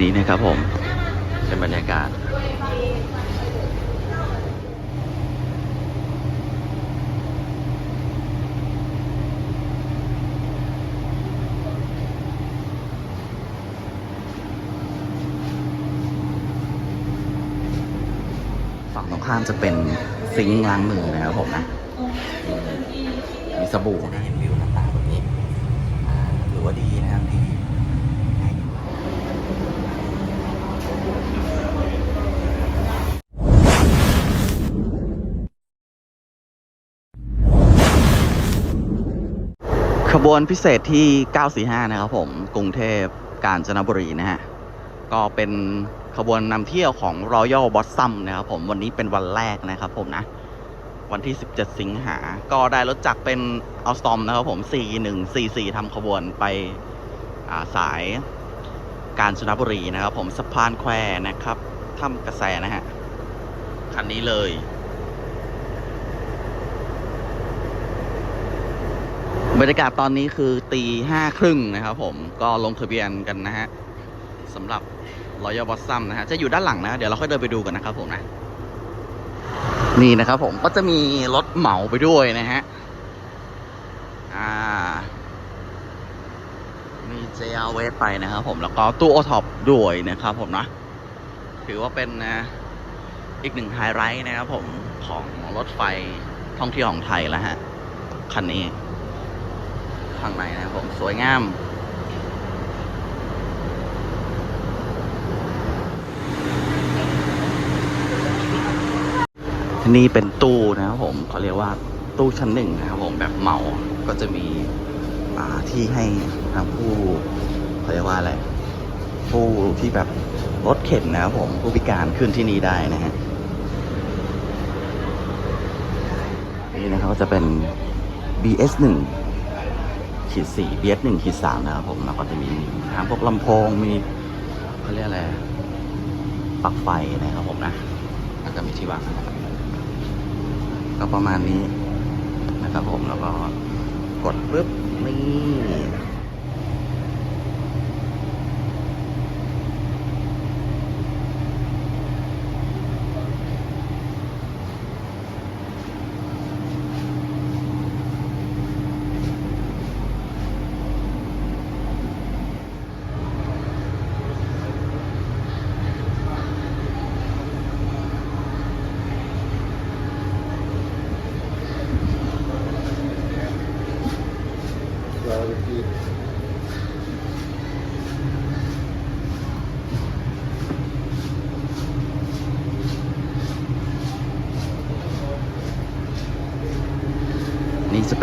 นี้นะครับผม เป็นบรรยากาศฝั่งตรงข้ามจะเป็นซิงค์ล้างมือนะครับผมนะ มีสบู่นะเห็นวิวหน้าตาแบบนี้อ่าถือว่าดีนะครับดีง่ายดี ขบวนพิเศษที่ 945 นะครับผม กรุงเทพกาญจนบุรีนะฮะ ก็เป็นขบวนนำเที่ยวของ Royal b o s s o m นะครับผม วันนี้เป็นวันแรกนะครับผมนะ วันที่ 17 สิงหา ก็ได้รถจักรเป็นอัลสตอมนะครับผม 4144ทำขบวนไปาสาย กาญจนบุรีนะครับ ผมสะพานแควนะครับถ้ำกระแสนะฮะคันนี้เลย บรรยากาศตอนนี้คือตีห้าครึ่งนะครับผมก็ลงทะเบียนกันนะฮะสำหรับ Royal b o s s o m นะฮะจะอยู่ด้านหลังนะ เดี๋ยวเราค่อยเดินไปดูกันนะครับผมนะ นี่นะครับผมก็จะมีรถเหมาไปด้วยนะฮะ อ่า มี JRV ไปนะครับผมแล้วก็ตู้โอท็อปด้วยนะครับผมนะถือว่าเป็นนะอีกหนึ่งไฮไลท์นะครับผมของรถไฟท่องเที่ยวของไทยแล้วฮะ คันนี้ข้างในนะครับผมสวยงามที่นี่เป็นตู้นะครับผมเขาเรียกว่าตู้ชั้นหนึ่งนะครับผมแบบเหมาก็จะมี ที่ให้ทางผู้เขาเรียกว่าอะไร ผู้ที่แบบรถเข็นนะครับผมผู้พิการขึ้นที่นี่ได้นะฮะนี่นะครับก็จะเป็น BS 1ขีด4 BS 1ขีด3นะครับผมแล้วก็จะมีทางพวกลำโพงมีเขาเรียกอะไรปลั๊กไฟนะครับผมนะแล้วก็มีที่วางก็ประมาณนี้นะครับผมแล้วก็กดปุ๊บ นี่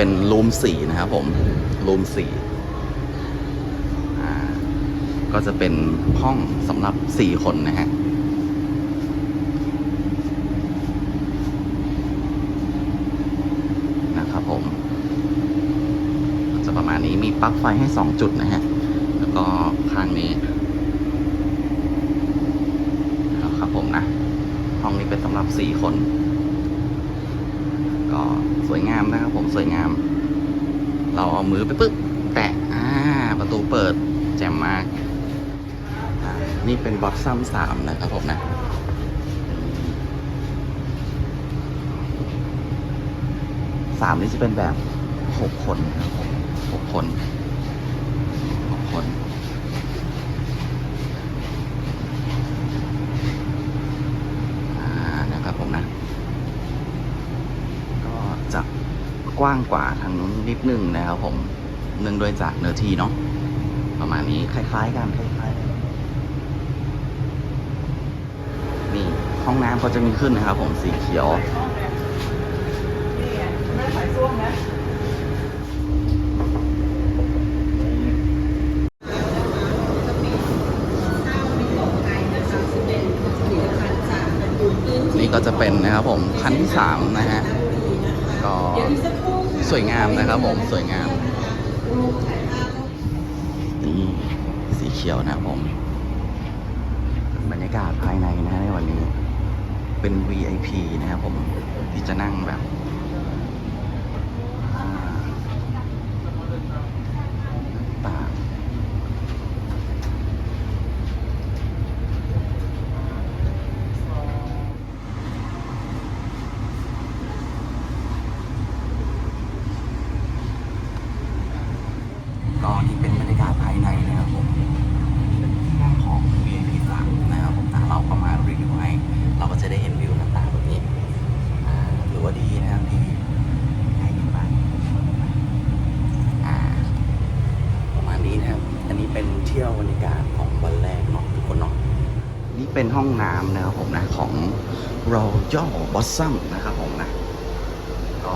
เป็นรูมสี่นะครับผมรูมสี่อ่าก็จะเป็นห้องสำหรับสี่คนนะฮะนะครับผม จะประมาณนี้มีปลั๊กไฟให้สองจุดนะฮะ แล้วก็ข้างนี้นะครับผมนะ ห้องนี้เป็นสำหรับสี่คน ก็สวยงามนะครับผมสวยงาม เราเอามือไปปึ๊บแตะอ่าประตูเปิดแจ่มมากนี่เป็นบอทซัมสามนะครับผมนะสามนี่จะเป็นแบบหกคนนะครับผมหกคนหกคน อ่า นะครับผมนะ ก็จะ กว้างกว่าทางนู้นนิดนึงนะครับผมเนื่องด้วยจากเนื้อที่เนาะประมาณนี้คล้าย ๆ กันคล้ายๆนี่ห้องน้ำก็จะมีขึ้นนะครับ ผมสีเขียวนี่ก็จะเป็นนะครับผม คันที่สามนะฮะ ก็สวยงามนะครับผมสวยงามนี่สีเขียวนะครับผม บรรยากาศภายในนะฮะในวันนี้ เป็น VIP นะครับผมที่จะนั่งแบบอ่าต่าง เป็นห้องน้ำนะครับผมนะของ Royal Blossom นะครับผมนะก็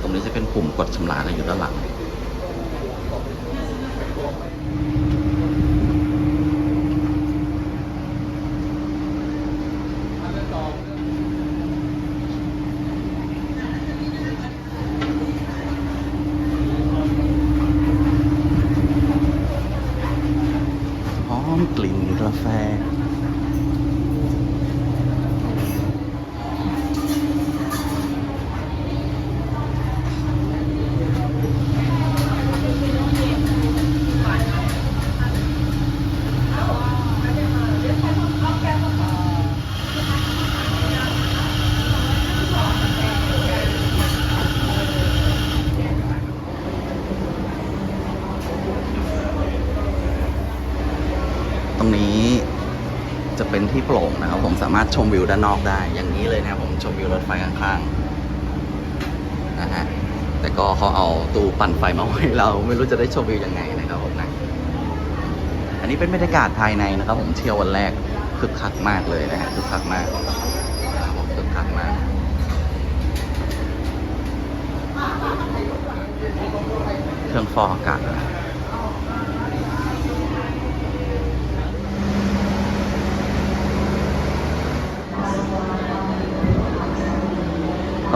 ตรงนี้จะเป็นปุ่มกดชำระนะอยู่ด้านหลัง หอม กลิ่นกาแฟ ตรงนี้จะเป็นที่โปร่งนะครับ ผมสามารถชมวิวด้านนอกได้ อย่างนี้เลยนะครับผมชมวิวรถไฟข้างๆนะฮะแต่ก็เขาเอาตู้ปั่นไฟมาไว้เราไม่รู้จะได้ชมวิวยังไงนะครับผมนะอันนี้เป็นบรรยากาศภายในนะครับ ผมเที่ยววันแรกคึกคักมากเลยนะฮะคึกคักมากผมคึกคักมากเครื่องฟอกอากาศ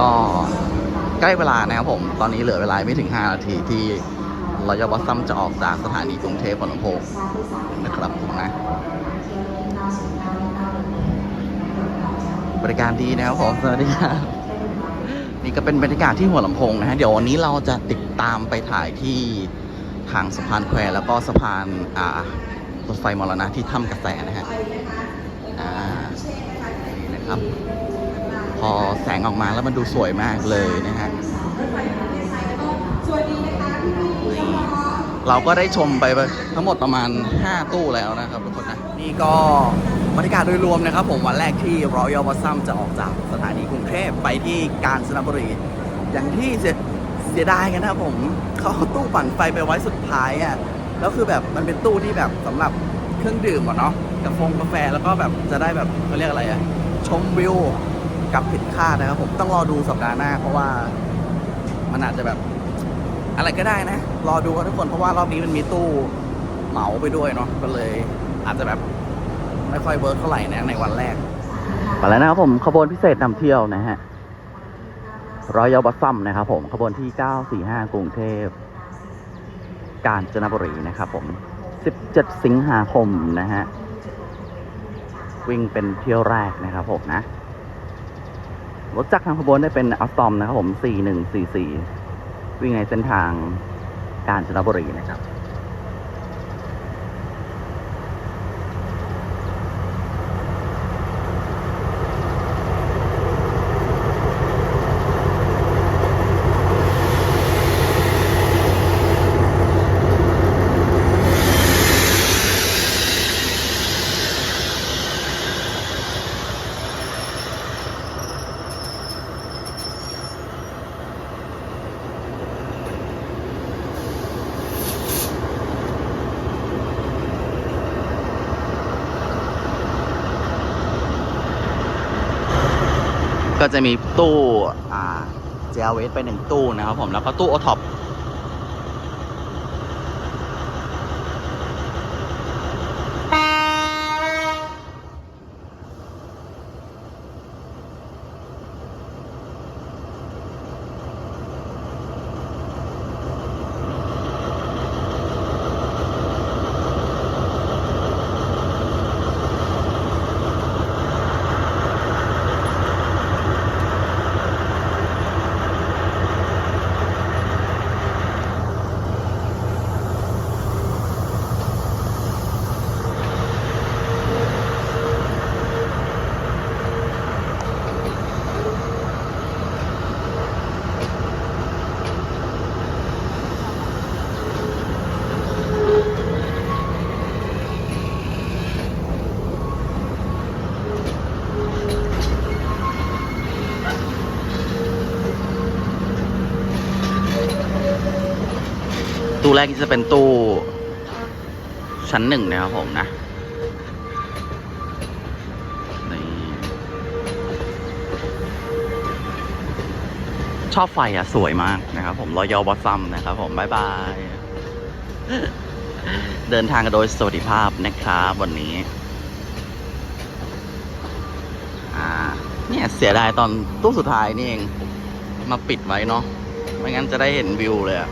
ก็ ใกล้เวลานะครับผม ตอนนี้เหลือเวลาไม่ถึง 5 นาทีที่เราจะวัดซ้ำจะออกจากสถานีกรุงเทพพนมพงนะครับผมนะ บริการดีนะครับผมสวัสดีครับนี่ก็เป็นบรรยากาศที่หัวลำโพงนะฮะเดี๋ยววันนี้เราจะติดตามไปถ่ายที่ทางสะพานแควแล้วก็สะพานอ่ารถไฟมรณะที่ถ้ำกระแสนะฮะอ่านี่นะครับ พอแสงออกมาแล้วมันดูสวยมากเลยนะฮะเราก็ได้ชมไปทั้งหมดประมาณ 5 ตู้แล้วนะครับทุกคนนะ นี่ก็บรรยากาศโดยรวมนะครับ ผมวันแรกที่ Royal b o s s u m จะออกจากสถานีกรุงเทพไปที่กาญจนบุรี อย่างที่เสียเสียดายกันนะครับผมเขาตู้ปั่นไฟไปไว้สุดท้ายอะแล้วคือแบบมันเป็นตู้ที่แบบสำหรับเครื่องดื่มอะเนาะกาแฟงกาแฟแล้วก็แบบจะได้แบบเขาเรียกอะไรอะชมวิว กับผิดคาดนะครับผมต้องรอดูสัปดาห์หน้า เพราะว่ามันอาจจะแบบ อะไรก็ได้นะ รอดูกันทุกคนเพราะว่ารอบนี้มันมีตู้เหมาไปด้วยเนาะก็เลยอาจจะแบบไม่ค่อยเวิร์กเท่าไหร่นะในวันแรกมาแล้วนะครับผมขบวนพิเศษนำเที่ยวนะฮะรอยยบัสซัมนะครับผมขบวนที่ 945 กรุงเทพ กาญจนบุรีนะครับผม 17 สิงหาคมนะฮะ วิ่งเป็นเที่ยวแรกนะครับผมนะ รถจักรทางขบวนได้เป็นอัลตอมนะครับผม 4144 วิ่งในเส้นทางกาญจนบุรีนะครับ ก็จะมีตู้เจลเวสไปหนึ่งตู้นะครับผมแล้วก็ตู้โอท็อป ตู้แรกนี่จะเป็นตู้ ชั้นหนึ่งนะครับผมนะนี่ชอบไฟอะ สวยมากนะครับผมรอยอบอสซัมนะครับผม บ๊ายบาย เดินทางกันโดยสวัสดิภาพนะครับวันนี้ อ่า เนี่ย เสียดายตอนตู้สุดท้ายนี่เอง มาปิดไว้เนาะไม่งั้นจะได้เห็นวิวเลยอะ